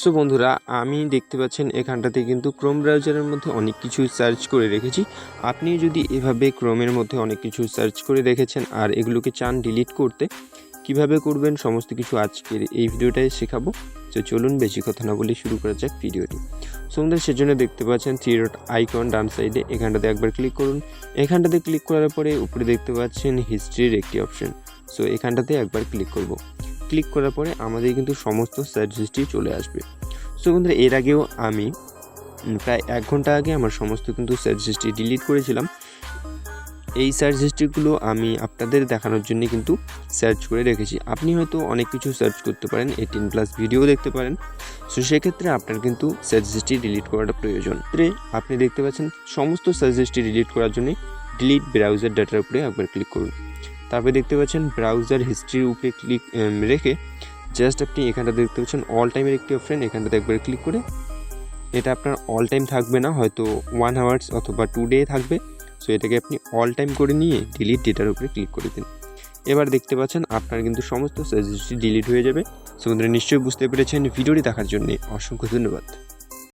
So বন্ধুরা, আমি দেখতে পাচ্ছেন এখানটাতে কিন্তু ক্রোম ব্রাউজারের মধ্যে অনেক কিছু সার্চ করে রেখেছি। আপনি যদি এভাবে ক্রোমের মধ্যে অনেক কিছু সার্চ করে রেখেছেন আর এগুলোকে চান ডিলিট করতে, কীভাবে করবেন সমস্ত কিছু আজকের এই ভিডিওটায় শেখাবো। তো চলুন বেশি কথা না বলে শুরু করা যাক ভিডিওটি। সো বন্ধুরা, সেজন্য দেখতে পাচ্ছেন থ্রি ডট আইকন ডান সাইডে এখানটাতে একবার ক্লিক করুন। এখানটাতে ক্লিক করার পরে উপরে দেখতে পাচ্ছেন হিস্ট্রির একটি অপশন সো এখানটাতে একবার ক্লিক করব। ক্লিক করার পরে আমাদের কিন্তু সমস্ত সার্চ হিস্ট্রি চলে আসবে। সো বন্ধুরা, এর আগেও আমি প্রায় এক ঘণ্টা আগে আমার সমস্ত কিন্তু সার্চ হিস্ট্রি ডিলিট করেছিলাম। এই সার্চ হিস্ট্রিগুলো আমি আপনাদের দেখানোর জন্য কিন্তু সার্চ করে রেখেছি। আপনি হয়তো অনেক কিছু সার্চ করতে পারেন এইটিন প্লাস ভিডিও দেখতে পারেন। সো সেক্ষেত্রে আপনার কিন্তু সার্চ হিস্ট্রি ডিলিট করাটা প্রয়োজন। আপনি দেখতে পাচ্ছেন, সমস্ত সার্চ হিস্ট্রি ডিলিট করার জন্য ডিলিট ব্রাউজার ডাটার উপরে একবার ক্লিক করুন। তারপরে দেখতে পাচ্ছেন ব্রাউজার হিস্ট্রির উপরে ক্লিক রেখে জাস্ট আপনি এখানটা দেখতে পাচ্ছেন অল টাইমের একটি অপশন এখানটাতে একবার ক্লিক করে এটা আপনার অল টাইম থাকবে না, হয়তো ওয়ান আওয়ার্স অথবা টু ডে থাকবে। সো এটাকে আপনি অল টাইম করে নিয়ে ডিলিট ডেটার উপরে ক্লিক করে দিন। এবার দেখতে পাচ্ছেন আপনার কিন্তু সমস্ত সাজেস্টি ডিলিট হয়ে যাবে। সো নিশ্চয়ই বুঝতে পেরেছেন। ভিডিওটি দেখার জন্য অসংখ্য ধন্যবাদ।